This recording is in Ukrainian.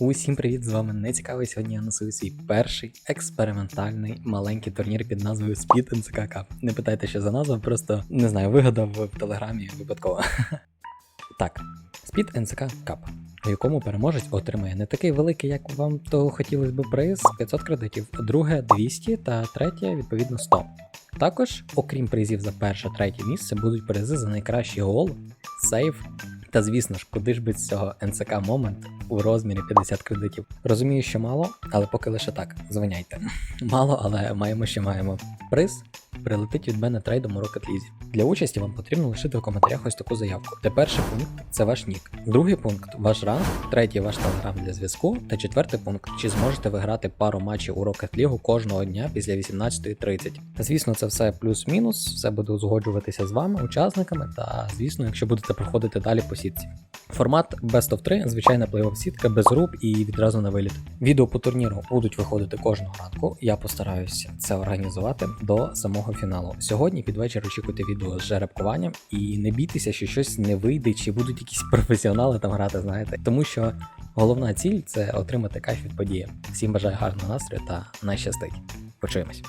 Усім привіт! З вами нецікавий. Сьогодні я носую свій перший експериментальний маленький турнір під назвою Speed NCK Cup. Не питайте, що за назва, просто не знаю, вигадав в телеграмі випадково. Так, Speed NCK Cup, у якому переможець отримає не такий великий, як вам того хотілося б приз 500 кредитів, друге 200 та третє, відповідно, 100. Також, окрім призів за перше третє місце, будуть призи за найкращий гол, сейв та звісно ж, куди ж без цього НЦК момент у розмірі 50 кредитів. Розумію, що мало, але поки лише так. Звиняйте. Мало, але маємо, що маємо. Приз прилетить від мене трейдом у Rocket League. Для участі вам потрібно лишити в коментарях ось таку заявку. Де перший пункт це ваш нік. Другий пункт ваш ранг, третій ваш телеграм для зв'язку. Та четвертий пункт чи зможете ви грати пару матчів у Rocket League кожного дня після 18.30. Звісно, це все плюс-мінус, все буде узгоджуватися з вами, учасниками, та звісно, якщо будете проходити далі по сітці. Формат Best of 3, звичайна плей-офф сітка без груп і відразу на виліт. Відео по турніру будуть виходити кожного ранку. Я постараюся це організувати до самого фіналу. Сьогодні під вечір очікуйте відео з жеребкуванням і не бійтеся, що щось не вийде, чи будуть якісь професіонали там грати, знаєте. Тому що головна ціль це отримати кайф від події. Всім бажаю гарного настрою та найщастить. Почуємось.